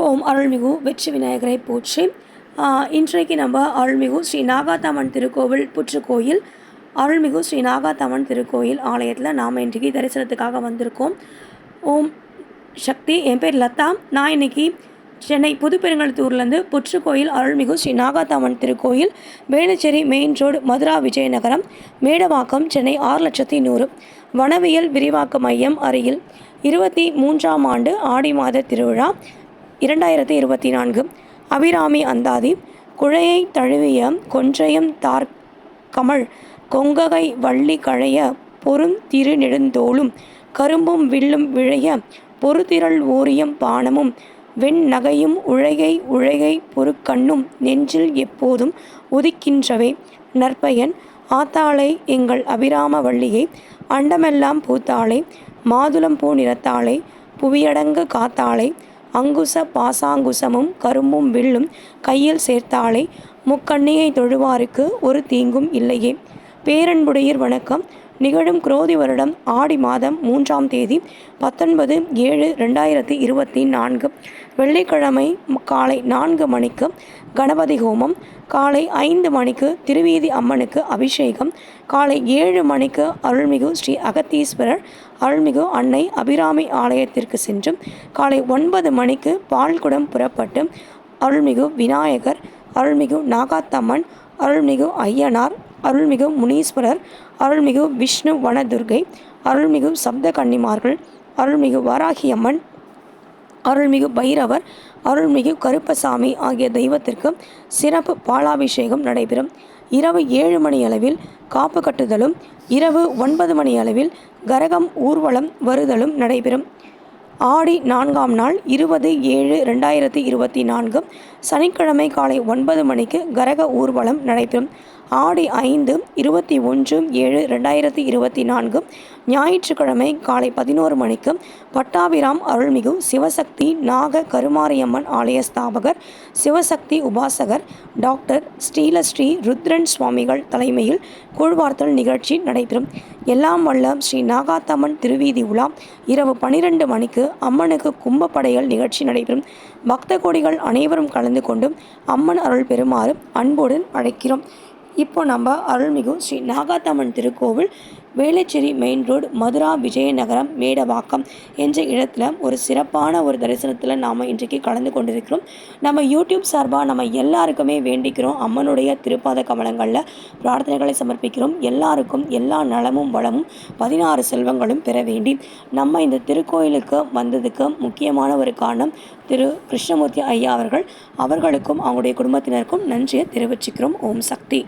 ஓம் அருள்மிகு வெற்றி விநாயகரை போற்றி. இன்றைக்கு நம்ம அருள்மிகு ஸ்ரீ நாகாத்தம்மன் திருக்கோவில் புற்றுக்கோயில் அருள்மிகு ஸ்ரீ நாகாத்தம்மன் திருக்கோயில் ஆலயத்தில் நாம் இன்றைக்கி தரிசனத்துக்காக வந்திருக்கோம். ஓம் சக்தி என் பேர் லதா. நான் இன்னைக்கு சென்னை புதுப்பெருங்கலத்தூர்லேருந்து புற்றுக்கோயில் அருள்மிகு ஸ்ரீ நாகாத்தம்மன் திருக்கோயில் வேளச்சேரி மெயின் ரோடு மதுரா விஜயநகரம் மேடவாக்கம் சென்னை ஆறு லட்சத்தி நூறு. வனவியல் விரிவாக்க மையம் அருகில். இருபத்தி மூன்றாம் ஆண்டு ஆடி மாத திருவிழா. இரண்டாயிரத்தி இருபத்தி நான்கு அபிராமி அந்தாதி குழையை தழுவிய கொன்றையம் தார் கமல் கொங்ககை வள்ளி கழைய பொருந்திரு நெடுந்தோளும் கரும்பும் வில்லும் விழைய பொறுதிரள் ஓரியம் பானமும் வெண் நகையும் உழைகை உழைகை பொறுக்கண்ணும் நெஞ்சில் எப்போதும் உதிக்கின்றவை. நற்பயன் ஆத்தாளை எங்கள் அபிராம வள்ளியை அண்டமெல்லாம் பூத்தாளை மாதுளம் பூ நிறத்தாளை புவியடங்கு காத்தாளை அங்குச பாசாங்குசமும் கரும்பும் வில்லும் கையில் சேர்த்தாலே முக்கண்ணியை தொழுவாருக்கு ஒரு தீங்கும் இல்லையே. பேரன்புடையர் வணக்கம். நிகழும் குரோதி வருடம் ஆடி மாதம் மூன்றாம் தேதி பத்தொன்பது ஏழு ரெண்டாயிரத்தி இருபத்தி நான்கு. வெள்ளிக்கிழமை காலை நான்கு மணிக்கு கணபதி ஹோமம் காலை ஐந்து மணிக்கு திருவீதி அம்மனுக்கு அபிஷேகம் காலை ஏழு மணிக்கு அருள்மிகு ஸ்ரீ அகத்தீஸ்வரர் அருள்மிகு அன்னை அபிராமி ஆலயத்திற்கு சென்று காலை ஒன்பது மணிக்கு பால்குடம் புறப்பட்டு அருள்மிகு விநாயகர் அருள்மிகு நாகாத்தம்மன் அருள்மிகு ஐயனார் அருள்மிகு முனீஸ்வரர் அருள்மிகு விஷ்ணு வனதுர்கை அருள்மிகு சப்த கன்னிமார்கள் அருள்மிகு வாராகியம்மன் அருள்மிகு பைரவர் அருள்மிகு கருப்பசாமி ஆகிய தெய்வத்திற்கு சிறப்பு பாலாபிஷேகம் நடைபெறும். இரவு ஏழு மணி அளவில் காப்பு கட்டுதலும் இரவு ஒன்பது மணி அளவில் கரகம் ஊர்வலம் வருதலும் நடைபெறும். ஆடி நான்காம் நாள் இருபது ஏழு ரெண்டாயிரத்தி இருபத்தி நான்கு சனிக்கிழமை காலை ஒன்பது மணிக்கு கரக ஊர்வலம் நடைபெறும். ஆடி ஐந்து இருபத்தி ஒன்று ஏழு ரெண்டாயிரத்தி இருபத்தி நான்கு ஞாயிற்றுக்கிழமை காலை பதினோரு மணிக்கு பட்டாபிராம் அருள்மிகு சிவசக்தி நாக கருமாரியம்மன் ஆலய ஸ்தாபகர் சிவசக்தி உபாசகர் டாக்டர் ஸ்ரீலஸ்ரீ ருத்ரன் சுவாமிகள் தலைமையில் கூழ்வார்த்தல் நிகழ்ச்சி நடைபெறும். எல்லாம் வல்ல ஸ்ரீ நாகாத்தம்மன் திருவீதி உலா. இரவு பனிரெண்டு மணிக்கு அம்மனுக்கு கும்பப்படையல் நிகழ்ச்சி நடைபெறும். பக்த கோடிகள் அனைவரும் கலந்து கொண்டு அம்மன் அருள் பெறுமாறு அன்புடன் அழைக்கிறோம். இப்போ நம்ம அருள்மிகு ஸ்ரீ நாகாத்தம்மன் திருக்கோவில் வேளச்சேரி மெயின் ரோடு மதுரா விஜயநகரம் மேடவாக்கம் என்ற இடத்துல ஒரு சிறப்பான ஒரு தரிசனத்தில் நாம் இன்றைக்கு கலந்து கொண்டிருக்கிறோம். நம்ம யூடியூப் சார்பாக நம்ம எல்லாருக்குமே வேண்டிக்கிறோம் அம்மனுடைய திருப்பாத கமலங்களில் பிரார்த்தனைகளை சமர்ப்பிக்கிறோம். எல்லாருக்கும் எல்லா நலமும் வளமும் பதினாறு செல்வங்களும் பெற வேண்டி நம்ம இந்த திருக்கோயிலுக்கு வந்ததுக்கு முக்கியமான ஒரு காரணம் திரு கிருஷ்ணமூர்த்தி ஐயா அவர்கள். அவர்களுக்கும் அவங்களுடைய குடும்பத்தினருக்கும் நன்றியை தெரிவிச்சுக்கிறோம். ஓம் சக்தி.